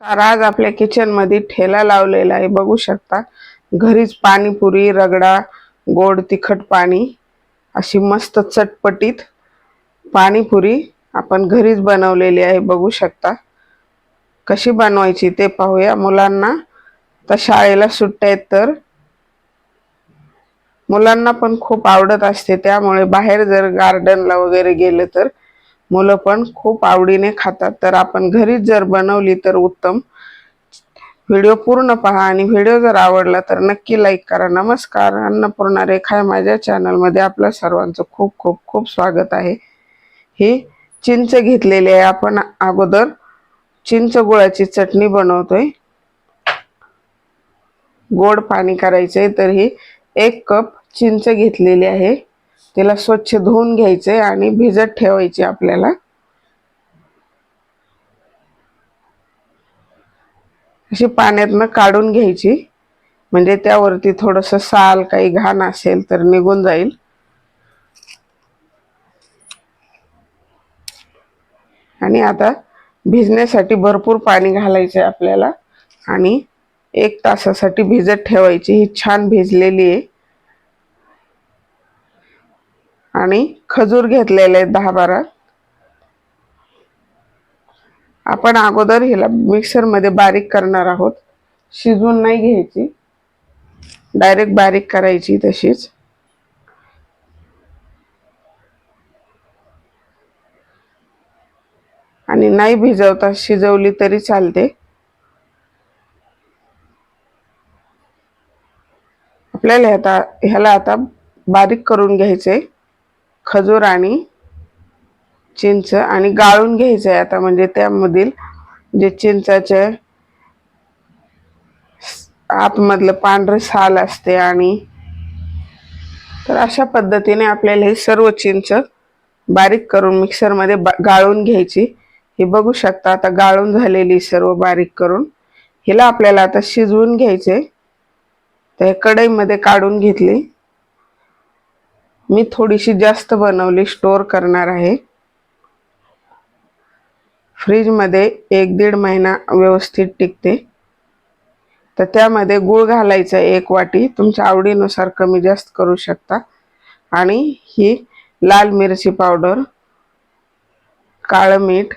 तर आज आपल्या किचनमध्ये ठेला लावलेला आहे बघू शकता. घरीच पाणीपुरी रगडा गोड तिखट पाणी अशी मस्त चटपटीत पाणीपुरी आपण घरीच बनवलेली आहे बघू शकता. कशी बनवायची ते पाहूया. मुलांना तर शाळेला सुट्ट्या आहेत तर मुलांना पण खूप आवडत असते. त्यामुळे बाहेर जर गार्डनला वगैरे गेलं तर मुलं पण खूप आवडीने खातात. तर आपण घरीच जर बनवली तर उत्तम. व्हिडिओ पूर्ण पहा आणि व्हिडिओ जर आवडला तर नक्की लाईक करा. नमस्कार अन्नपूर्णा रेखा आहे माझ्या चॅनलमध्ये आपल्या सर्वांचं खूप खूप खूप स्वागत आहे. ही चिंच घेतलेली आहे. आपण अगोदर चिंच गुळाची चटणी बनवतोय. गोड पाणी करायचंय. तर ही एक कप चिंच घेतलेली आहे. तिला स्वच्छ धुवून घ्यायचे आणि भिजत ठेवायची आपल्याला. अशी पाण्यातनं काढून घ्यायची. म्हणजे त्यावरती थोडस साल काही घाण असेल तर निघून जाईल. आणि आता भिजण्यासाठी भरपूर पाणी घालायचं आहे आपल्याला. आणि एक तासासाठी भिजत ठेवायची. ही छान भिजलेली आहे. आणि खजूर घेतलेले आहेत दहा बारा. आपण अगोदर हिला मिक्सरमध्ये बारीक करणार आहोत. शिजून नाही घ्यायची. डायरेक्ट बारीक करायची तशीच. आणि नाही भिजवता शिजवली तरी चालते. आपल्याला आता ह्याला आता बारीक करून घ्यायचे. खजूर आणि चिंच आणि गाळून घ्यायचं आहे आता म्हणजे त्यामधील जे चिंचाचे आतमधलं पांढरं साल असते आणि तर अशा पद्धतीने आपल्याला हे सर्व चिंच बारीक करून मिक्सरमध्ये बा गाळून घ्यायची. हे बघू शकता आता गाळून झालेली सर्व बारीक करून. हिला आपल्याला आता शिजवून घ्यायचे तर कढईमध्ये काढून घेतली. मी थोडीशी जास्त बनवली स्टोर करणार आहे. फ्रीजमध्ये एक दीड महिना व्यवस्थित टिकते. तर त्यामध्ये गूळ घालायचा एक वाटी तुमच्या आवडीनुसार कमी जास्त करू शकता. आणि ही लाल मिरची पावडर काळं मीठ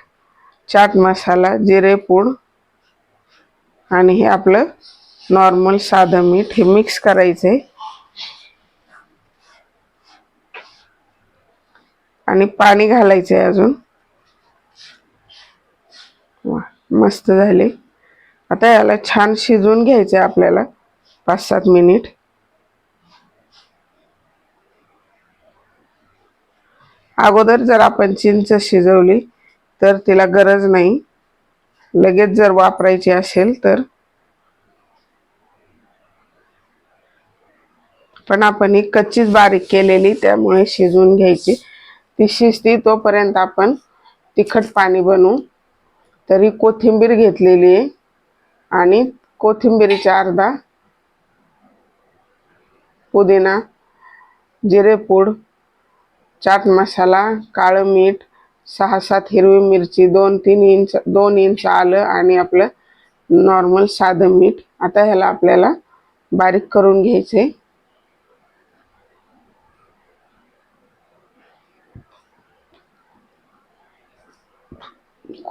चाट मसाला जिरे पूड आणि हे आपलं नॉर्मल साधं मीठ हे मिक्स करायचं आहे आणि पाणी घालायचं आहे अजून. वा मस्त झाले. आता याला छान शिजवून घ्यायचं आहे आपल्याला. पाच सात मिनिट. अगोदर जर आपण चिंच शिजवली तर तिला गरज नाही. लगेच जर वापरायची असेल तर. पण आपण ही कच्चीच बारीक केलेली त्यामुळे शिजवून घ्यायची. ती शिजती तोपर्यंत आपण तिखट पाणी बनवू. तरी कोथिंबीर घेतलेली आहे. आणि कोथिंबीरीचा अर्धा पुदिना जिरेपूड चाट मसाला काळं मीठ सहा सात हिरवी मिरची दोन तीन इंच दोन इंच आलं आणि आपलं नॉर्मल साधं मीठ. आता ह्याला आपल्याला बारीक करून घ्यायचे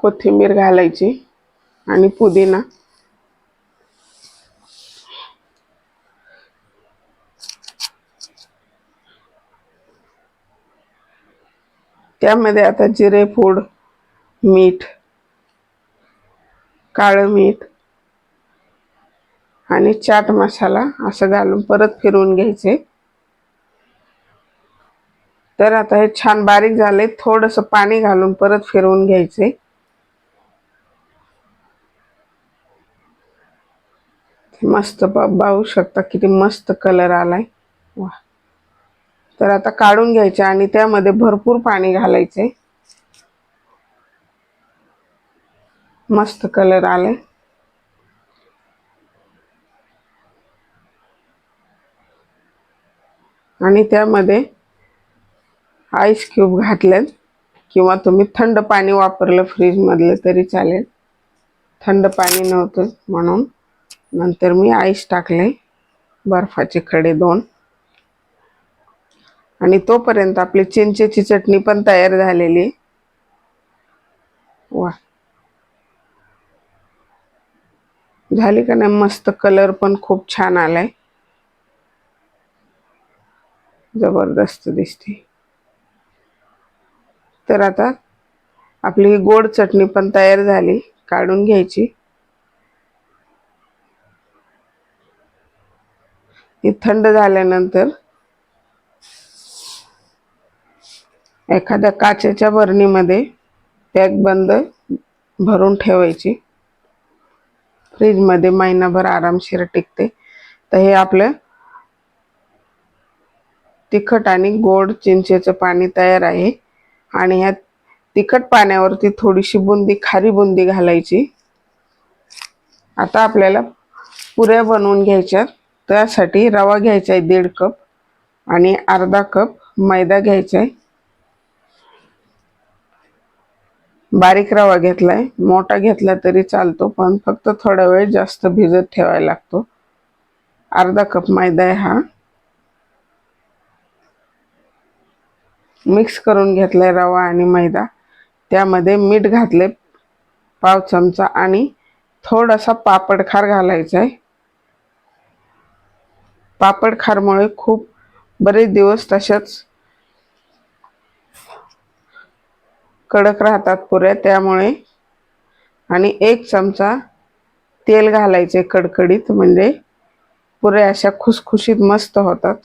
कोथिंबीर घालायची आणि पुदिना. त्यामध्ये आता जिरे पूड मीठ काळं मीठ आणि चाट मसाला असं घालून परत फिरवून घ्यायचे. तर आता हे छान बारीक झाले थोडंसं पाणी घालून परत फिरवून घ्यायचे. मस्त पाहू शकता किती मस्त कलर आलाय. वा. तर आता काढून घ्यायचे आणि त्यामध्ये भरपूर पाणी घालायचे. मस्त कलर आलाय. आणि त्यामध्ये आईस क्यूब घातलेत. किंवा तुम्ही थंड पाणी वापरलं फ्रीजमधलं तरी चालेल. थंड पाणी नव्हतं म्हणून. नंतर मी आईस टाकले. बर्फाचे खडे दोन. आणि तोपर्यंत आपली चिंचेची चटणी पण तयार झालेली. आहे. वा. झाली का नाही? मस्त कलर पण खूप छान आलाय. जबरदस्त दिसते. तर आता आपली गोड चटणी पण तयार झाली. काढून घ्यायची. ती थंड झाल्यानंतर एखाद्या काचेच्या बरणीमध्ये पॅक बंद भरून ठेवायची. फ्रीजमध्ये महिनाभर आरामशीर टिकते. तर हे आपलं तिखट आणि गोड चिंचेचं पाणी तयार आहे. आणि ह्या तिखट पाण्यावरती थोडीशी बुंदी खारी बुंदी घालायची. आता आपल्याला पुऱ्या बनवून घ्यायच्या त्यासाठी रवा घ्यायचा आहे दीड कप आणि अर्धा कप मैदा घ्यायचा आहे. बारीक रवा घेतलाय. मोठा घेतला तरी चालतो पण फक्त थोडा वेळ जास्त भिजत ठेवायला लागतो. अर्धा कप मैदा आहे हा. मिक्स करून घेतलाय रवा आणि मैदा. त्यामध्ये मीठ घातले पाव चमचा आणि थोडासा पापड खार घालायचा आहे. पापड खारमुळे खूप बरेच दिवस तशाच कडक राहतात पुऱ्या त्यामुळे आणि एक चमचा तेल घालायचे कडकडीत म्हणजे पुऱ्या अशा खुसखुशीत मस्त होतात.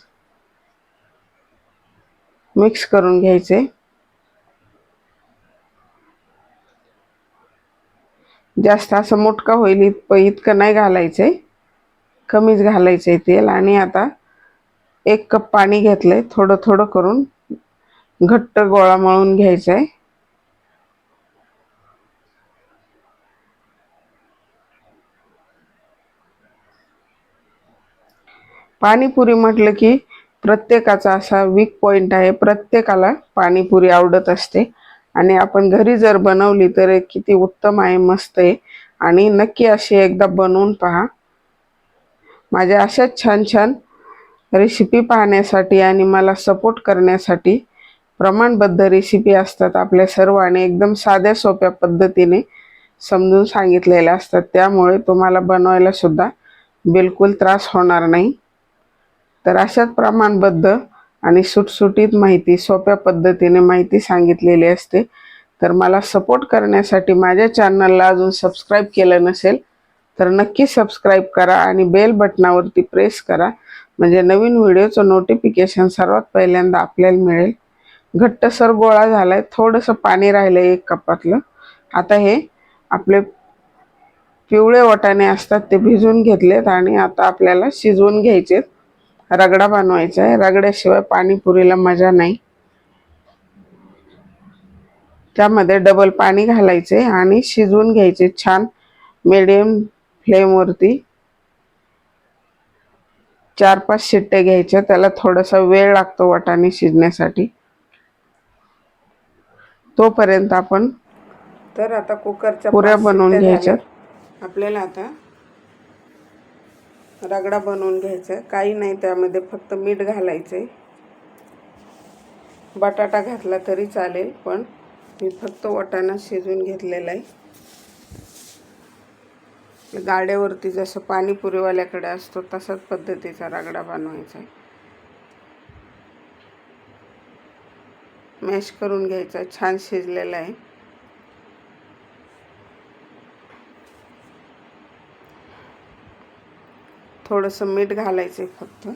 मिक्स करून घ्यायचे. जास्त असं मोठका होईल इतकं इतकं नाही घालायचंय कमीच घालायचंय तेल आणि आता एक कप पाणी घेतलंय. थोडं थोडं करून घट्ट गोळा मळून घ्यायचा आहे पाणीपुरी म्हटलं की प्रत्येकाचा असा वीक पॉईंट आहे. प्रत्येकाला पाणीपुरी आवडत असते. आणि आपण घरी जर बनवली तर किती उत्तम आहे मस्त आहे. आणि नक्की अशी एकदा बनवून पहा. माझ्या अशाच छान छान रेसिपी पाहण्यासाठी आणि मला सपोर्ट करण्यासाठी प्रमाणबद्ध रेसिपी असतात आपल्या सर्वांनी एकदम साध्या सोप्या पद्धतीने समजून सांगितलेल्या असतात. त्यामुळे तुम्हाला बनवायला सुद्धा बिलकुल त्रास होणार नाही. तर अशाच प्रमाणबद्ध आणि सुटसुटीत माहिती सोप्या पद्धतीने माहिती सांगितलेली असते. तर मला सपोर्ट करण्यासाठी माझ्या चॅनलला अजून सबस्क्राईब केलं नसेल तर नक्की सबस्क्राईब करा आणि बेल बटनावरती प्रेस करा. म्हणजे नवीन व्हिडिओचं नोटिफिकेशन सर्वात पहिल्यांदा आपल्याला मिळेल. घट्टसर गोळा झालाय. थोडंसं पाणी राहिलं एक कपातलं. आता हे आपले पिवळे वाटाणे असतात ते भिजून घेतलेत आणि आता आपल्याला शिजवून घ्यायचेत. रगडा बनवायचा आहे. रगड्याशिवाय पाणीपुरीला मजा नाही. त्यामध्ये डबल पाणी घालायचे आणि शिजवून घ्यायचे छान मिडियम फ्लेमवरती चार पाच शिट्टे घ्यायच्या. त्याला थोडासा वेळ लागतो वाटाणे शिजण्यासाठी. तोपर्यंत आपण तर आता कुकरच्या पुऱ्या बनवून घ्यायच्या आपल्याला आता रगडा बनवून घ्यायचा काही नाही त्यामध्ये फक्त मीठ घालायचे बटाटा घातला तरी चालेल पण मी फक्त वाटाणा शिजून घेतलेला आहे. गाड्यावरती जसं पाणीपुरीवाल्याकडे असतो तसाच पद्धतीचा रगडा बनवायचा आहे. मॅश करून घ्यायचा छान शिजलेला आहे. थोडंसं मीठ घालायचं आहे फक्त.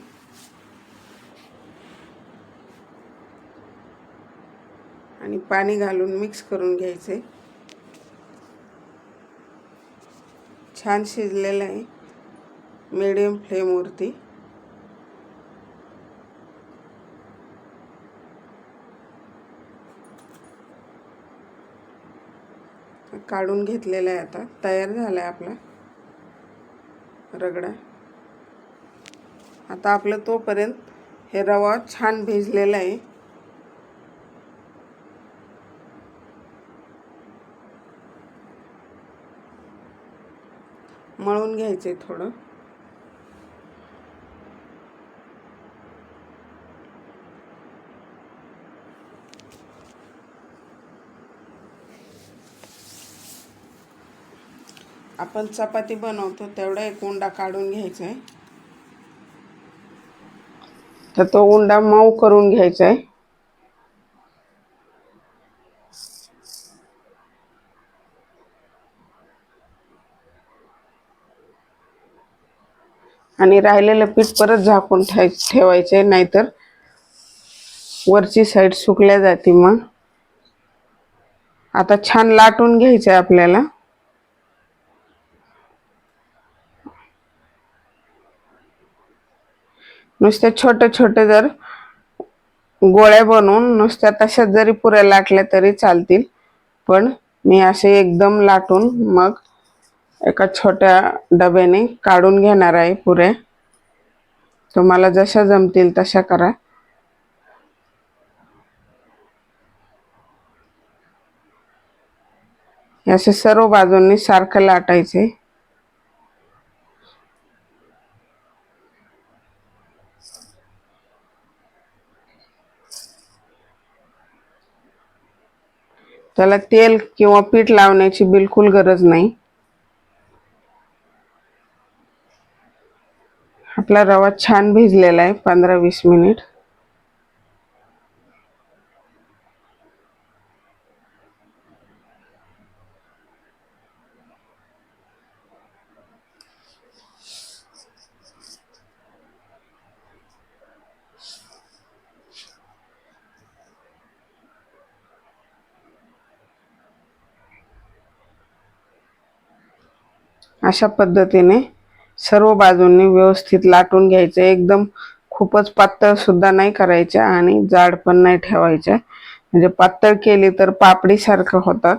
आणि पाणी घालून मिक्स करून घ्यायचे छान शिजलेलं आहे. मिडियम फ्लेमवरती काढून घेतलेला आहे आता. तयार झाला आहे आपला रगडा. आता आपलं तोपर्यंत हे रवा छान भिजलेला आहे. घ्यायचं आहे थोडं. आपण चपाती बनवतो तेवढा एक उंडा काढून घ्यायचा आहे तर तो उंडा मऊ करून घ्यायचा आहे आणि राहिलेलं पीठ परत झाकून ठे ठेवायचे नाहीतर वरची साईड सुकल्या जाते मग. आता छान लाटून घ्यायचं आहे आपल्याला. नुसत्या छोटे छोटे जर गोळ्या बनवून नुसत्या तशाच जरी पुऱ्या लाटल्या तरी चालतील. पण मी असे एकदम लाटून मग एका छोट्या डब्याने काढून घेणार आहे पुऱ्या तुम्हाला जशा जमतील तशा करा. असे सर्व बाजूंनी सारखं लाटायचे. त्याला तेल किंवा पीठ लावण्याची बिलकुल गरज नाही. आपला रवा छान भिजलेला आहे पंधरा वीस मिनिट. अशा पद्धतीने सर्व बाजूंनी व्यवस्थित लाटून घ्यायचं. एकदम खूपच पातळ सुद्धा नाही करायच्या आणि जाड पण नाही ठेवायच्या म्हणजे पातळ केली तर पापडीसारखं होतात.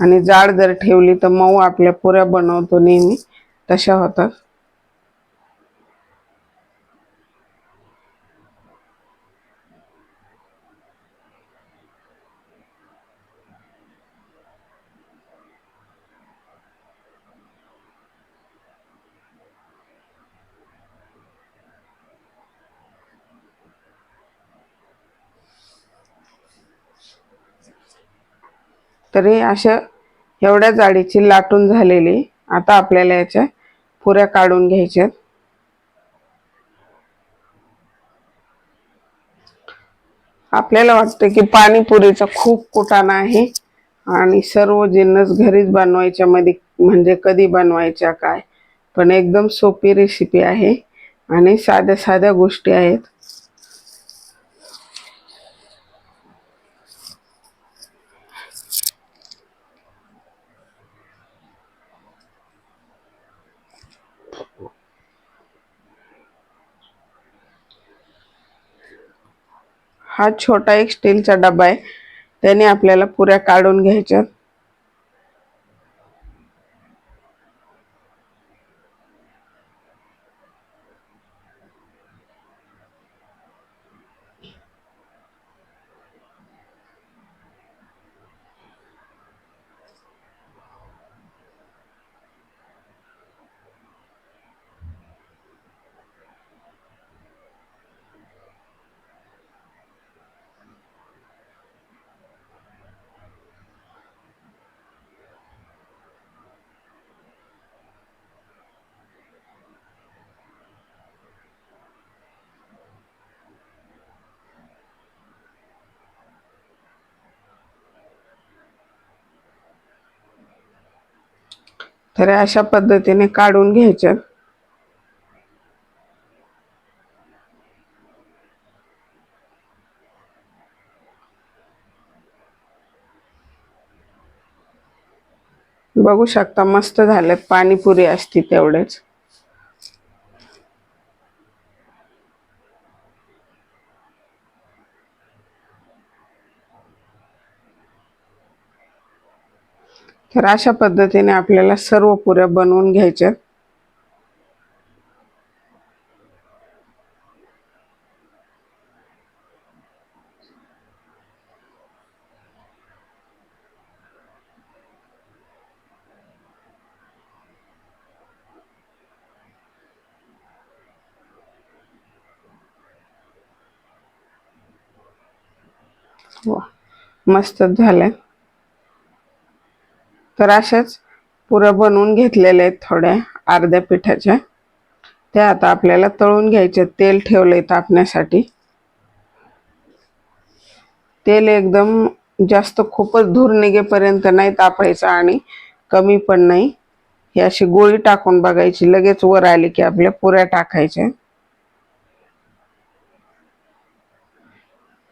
आणि जाड जर ठेवली तर मऊ आपल्या पुऱ्या बनवतो नेहमी. तशा होतात. तरी अशा एवढ्या जाडीची लाटून झालेली आता आपल्याला याच्या पुऱ्या काढून घ्यायच्यात. आपल्याला वाटतं की पाणीपुरीचा खूप कुटाणा आहे आणि सर्व जिन्नस घरीच बनवायच्या मध्ये म्हणजे कधी बनवायच्या काय. पण एकदम सोपी रेसिपी आहे आणि साध्या साध्या गोष्टी आहेत. हा छोटा एक स्टीलचा डबा आहे. त्याने आपल्याला पुऱ्या काढून घ्यायच्या. तर अशा पद्धतीने काढून घ्यायच्या बघू शकता मस्त झालेत पाणीपुरी असती तेवढेच. तर अशा पद्धतीने आपल्याला सर्व पुऱ्या बनवून घ्यायच्या. मस्त झालं तर अशाच पुरं बनवून घेतलेले आहेत थोड्या अर्ध्या पिठाच्या. त्या आता आपल्याला तळून घ्यायचे. तेल ठेवलंय तापण्यासाठी. तेल एकदम जास्त खूपच धूर निघेपर्यंत नाही तापायचं आणि कमी पण नाही. ही अशी गोळी टाकून बघायची. लगेच वर आली की आपल्या पुऱ्या टाकायच्या.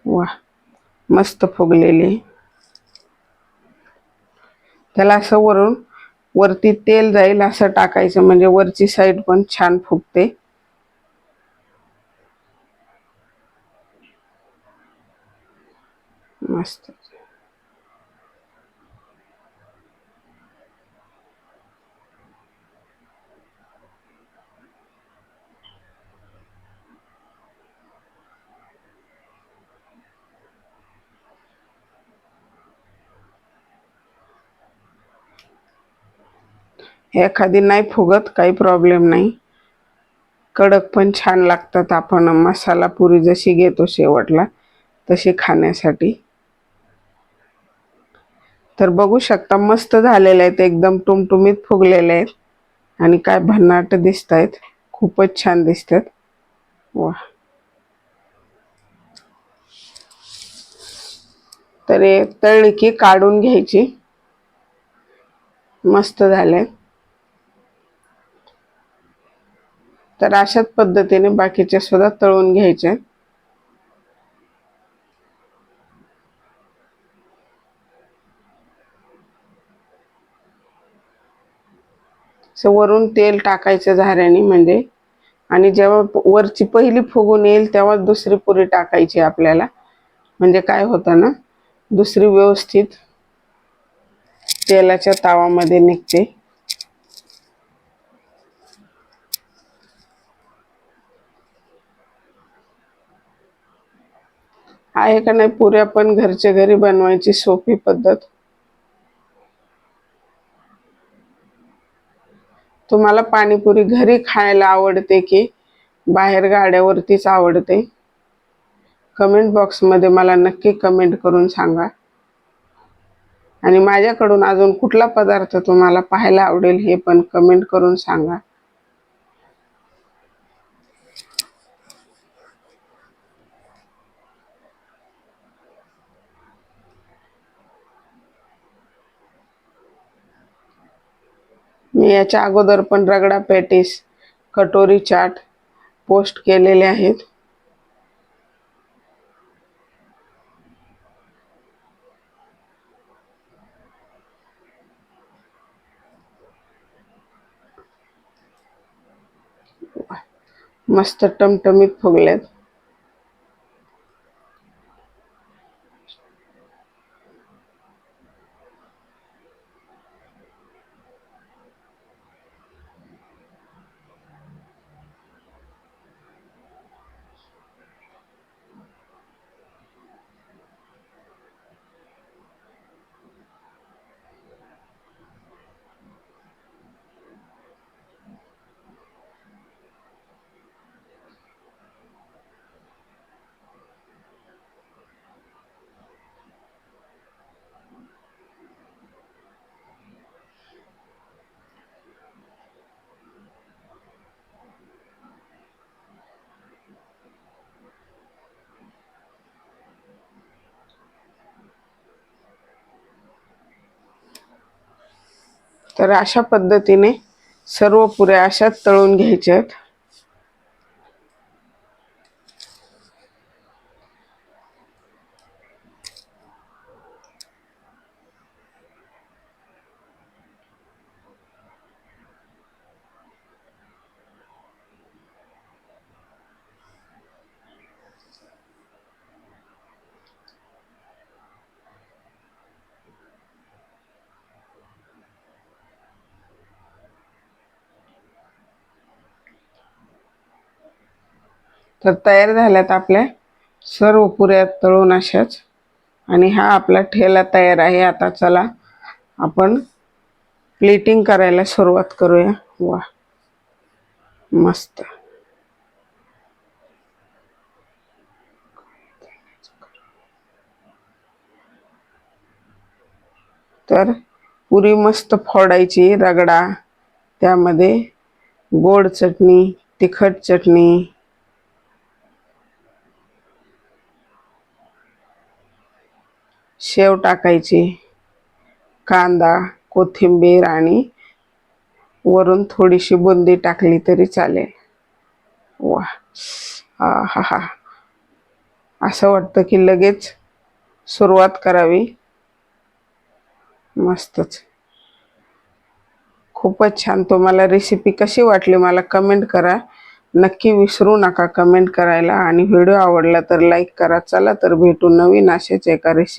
वा मस्त फुगलेली. त्याला असं वरून वरती तेल जाईल असं टाकायचं. म्हणजे वरची साईड पण छान फुगते मस्त. एखादी नाही फुगत काही प्रॉब्लेम नाही. कडक पण छान लागतात आपण. मसाला पुरी जशी घेतो शेवटला तशी खाण्यासाठी. तर बघू शकता मस्त झालेले आहेत एकदम टुमटुमीत फुगलेले आहेत. आणि काय भन्नाट दिसत आहेत खूपच छान दिसतात. वा तर तळकी की काढून घ्यायची. मस्त झाले तर अशाच पद्धतीने बाकीच्या सुद्धा तळून घ्यायचे. वरून तेल टाकायचं झाऱ्याने म्हणजे. आणि जेव्हा वरची पहिली फुगून येईल तेव्हा दुसरी पुरी टाकायची आपल्याला. म्हणजे काय होतं ना दुसरी व्यवस्थित तेलाच्या तावामध्ये निघते. आहे का नाही पुऱ्या पण घरच्या घरी बनवायची सोपी पद्धत? तुम्हाला पाणीपुरी घरी खायला आवडते की बाहेर गाड्यावरतीच आवडते? कमेंट बॉक्समध्ये मला नक्की कमेंट करून सांगा. आणि माझ्याकडून अजून कुठला पदार्थ तुम्हाला पाहायला आवडेल हे पण कमेंट करून सांगा. याच्या अगोदर पण रगडा पॅटीस कटोरी चाट पोस्ट केलेले आहेत. मस्त टमटमीत फुगलेत. तर अशा पद्धतीने सर्व पुऱ्या अशाच तळून घ्यायच्या आहेत तर तयार झाल्यात आपल्या सर्व पुऱ्या तळून अशाच. आणि हा आपला ठेला तयार आहे. आता चला आपण प्लेटिंग करायला सुरुवात करूया. वा मस्त. तर पुरी मस्त फोडायची रगडा त्यामध्ये गोड चटणी तिखट चटणी शेव टाकायची कांदा कोथिंबीर आणि वरून थोडीशी बुंदी टाकली तरी चालेल. वा हा हा. असं वाटतं की लगेच सुरुवात करावी. मस्तच. खूपच छान. तुम्हाला रेसिपी कशी वाटली मला कमेंट करा. नक्की विसरू नका कमेंट करायला. आणि व्हिडिओ आवडला तर लाईक करा. चला तर भेटू नवीन अशाच एका रेसिपी